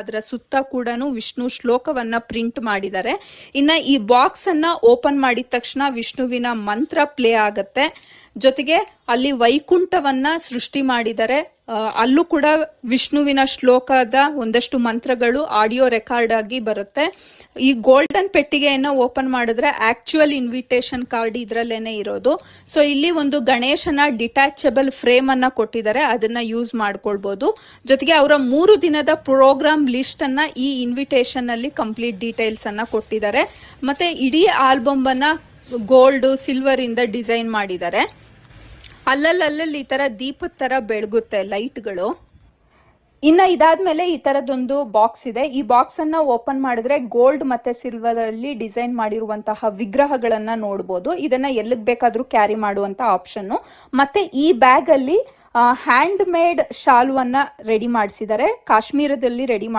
ಅದರ ಸುತ್ತ ಕೂಡ ವಿಷ್ಣು ಶ್ಲೋಕವನ್ನ ಪ್ರಿಂಟ್ ಮಾಡಿದ್ದಾರೆ. ಇನ್ನ ಈ ಬಾಕ್ಸ್ ಅನ್ನ ಓಪನ್ ಮಾಡಿದ ತಕ್ಷಣ ವಿಷ್ಣುವಿನ ಮಂತ್ರ ಪ್ಲೇ ಆಗತ್ತೆ. ಜೊತೆಗೆ ಅಲ್ಲಿ ವೈಕುಂಠವನ್ನ ಸೃಷ್ಟಿ ಮಾಡಿದರೆ ಅಲ್ಲೂ ಕೂಡ ವಿಷ್ಣುವಿನ ಶ್ಲೋಕದ ಒಂದಷ್ಟು ಮಂತ್ರಗಳು ಆಡಿಯೋ ರೆಕಾರ್ಡ್ ಆಗಿ ಬರುತ್ತೆ. ಈ ಗೋಲ್ಡನ್ ಪೆಟ್ಟಿಗೆಯನ್ನ ಓಪನ್ ಮಾಡಿದ್ರೆ ಆಕ್ಚುಯಲ್ ಇನ್ವಿಟೇಷನ್ ಕಾರ್ಡ್ ಇದ್ರಲ್ಲೇನೆ ಇರೋದು. ಸೊ ಇಲ್ಲಿ ಒಂದು ಗಣೇಶನ ಡಿಟ್ಯಾಚಬಲ್ ಫ್ರೇಮ್ ಅನ್ನ ಕೊಟ್ಟಿದ್ದಾರೆ, ಅದನ್ನ ಯೂಸ್ ಮಾಡ್ಕೊಳ್ಬಹುದು ಜೊತೆಗೆ ಅವರ ಮೂರು ದಿನದ ಪ್ರೋಗ್ರಾಮ್ ಲಿಸ್ಟ್ ಅನ್ನ ಈ ಇನ್ವಿಟೇಷನ್ ಅಲ್ಲಿ ಕಂಪ್ಲೀಟ್ ಡೀಟೇಲ್ಸ್ ಅನ್ನ ಕೊಟ್ಟಿದ್ದಾರೆ. ಮತ್ತೆ ಇಡೀ ಆಲ್ಬಮ್ ಅನ್ನ ಗೋಲ್ಡ್ ಸಿಲ್ವರ್ ಇಂದ ಡಿಸೈನ್ ಮಾಡಿದ್ದಾರೆ. ಅಲ್ಲಲ್ಲಲ್ಲಿ ಈ ತರ ದೀಪದ ತರ ಬೆಳಗುತ್ತೆ ಲೈಟ್ಗಳು. ಇನ್ನ ಇದಾದ್ಮೇಲೆ ಈ ತರದೊಂದು ಬಾಕ್ಸ್ ಇದೆ. ಈ ಬಾಕ್ಸ್ ಅನ್ನ ಓಪನ್ ಮಾಡಿದ್ರೆ ಗೋಲ್ಡ್ ಮತ್ತೆ ಸಿಲ್ವರ್ ಅಲ್ಲಿ ಡಿಸೈನ್ ಮಾಡಿರುವಂತಹ ವಿಗ್ರಹಗಳನ್ನು ನೋಡಬಹುದು ಇದನ್ನ ಎಲ್ಲಿಗೆ ಬೇಕಾದರೂ ಕ್ಯಾರಿ ಮಾಡುವಂತ ಆಪ್ಷನ್ ಮತ್ತೆ ಈ ಬ್ಯಾಗಲ್ಲಿ ಹ್ಯಾಂಡ್ ಮೇಡ್ ಶಾಲುವನ್ನ ರೆಡಿ ಮಾಡಿಸಿದ್ದಾರೆ. ಕಾಶ್ಮೀರದಲ್ಲಿ ರೆಡಿ ಮಾಡಿ